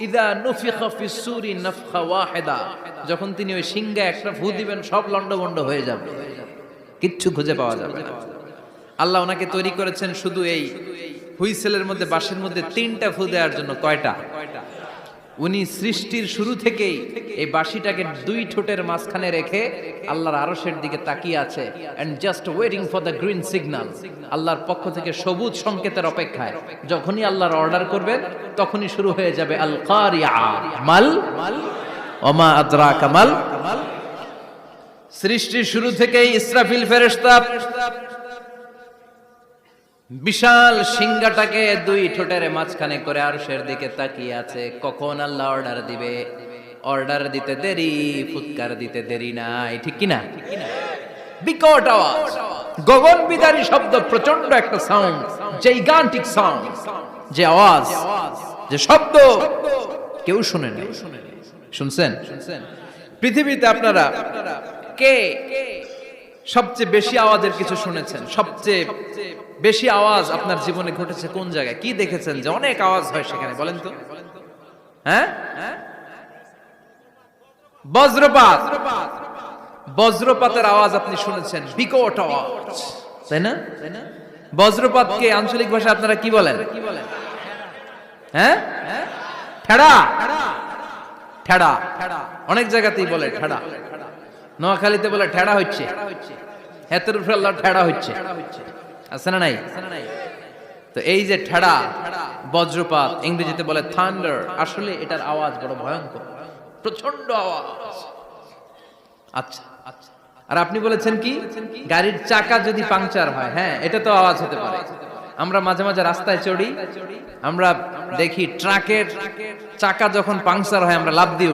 ইদা যখন তিনি ওই সিংহে একটা ফু দিবেন, সব লন্ডভন্ড হয়ে যাবে। কিচ্ছু খুঁজে পাওয়া যাবে না। আল্লাহ ওনাকে তৈরি করেছেন শুধু এই হুইসেলের মধ্যে, বাঁশের মধ্যে তিনটা ফু দেওয়ার জন্য, কয়টা? উনি সৃষ্টির শুরু থেকেই এই বাঁশিটাকে দুই ঠোঁটের মাঝখানে রেখে আল্লাহর আরশের দিকে তাকিয়ে আছে and just waiting for the green signal আল্লাহর পক্ষ থেকে সবুজ সংকেতের অপেক্ষায়। যখনই আল্লাহর অর্ডার করবেন, তখনই শুরু হয়ে যাবে আল কারিয়া মাল, ওমা আদরা কামাল সৃষ্টির শুরু থেকেই ইসরাফিল ফেরেশতা বিশাল সিংহাটাকে দুই ঠোঁটের মাঝখানে করে আরশের দিকে তাকিয়ে আছে। কখন আল্লাহ অর্ডার দিবে? অর্ডার দিতে দেরি, ফুৎকার দিতে দেরি নাই, ঠিক কি না বিকট আওয়াজ। গগন বিদারী শব্দ প্রচণ্ড একটা সাউন্ড যে গান্টিক সাউন্ড যে আওয়াজ, যে শব্দ, কেউ শুনে নাই। শুনছেন? পৃথিবীতে আপনারা কে? সবচেয়ে বেশি আওয়াজের কিছু শুনেছেন? সবচেয়ে বেশি আওয়াজ আপনার জীবনে ঘটেছে কোন জায়গায়? কি দেখেছেন যে অনেক আওয়াজ হয় সেখানে? বলেন তো। হ্যাঁ? বজ্রপাত। বজ্রপাতের আওয়াজ আপনি শুনেছেন? বিকট আওয়াজ। তাই না? বজ্রপাতকে আঞ্চলিক ভাষা আপনারা কি বলেন? হ্যাঁ? ঠেড়া। ঠেড়া। অনেক জায়গাতেই বলে ঠেড়া। নোয়াখালীতে বলে ঠেড়া হচ্ছে। হেতের উপরে আল্লাহ ঠেড়া হচ্ছে। আছে না নাই? তো এই যে ঠেড়া, বজ্রপাত, ইংরেজিতে বলে থান্ডার আসলে এটার আওয়াজ বড় ভয়ঙ্কর। প্রচণ্ড আওয়াজ। আচ্ছা। আর আপনি বলেছেন কি? গাড়ির চাকা যদি পাংচার হয় হ্যাঁ এটা তো আওয়াজ হতে পারে। আমরা মাঝে মাঝে রাস্তায় চড়ি, আমরা দেখি ট্রাকের চাকা যখন পাংচার হয়, আমরা লাভ দিই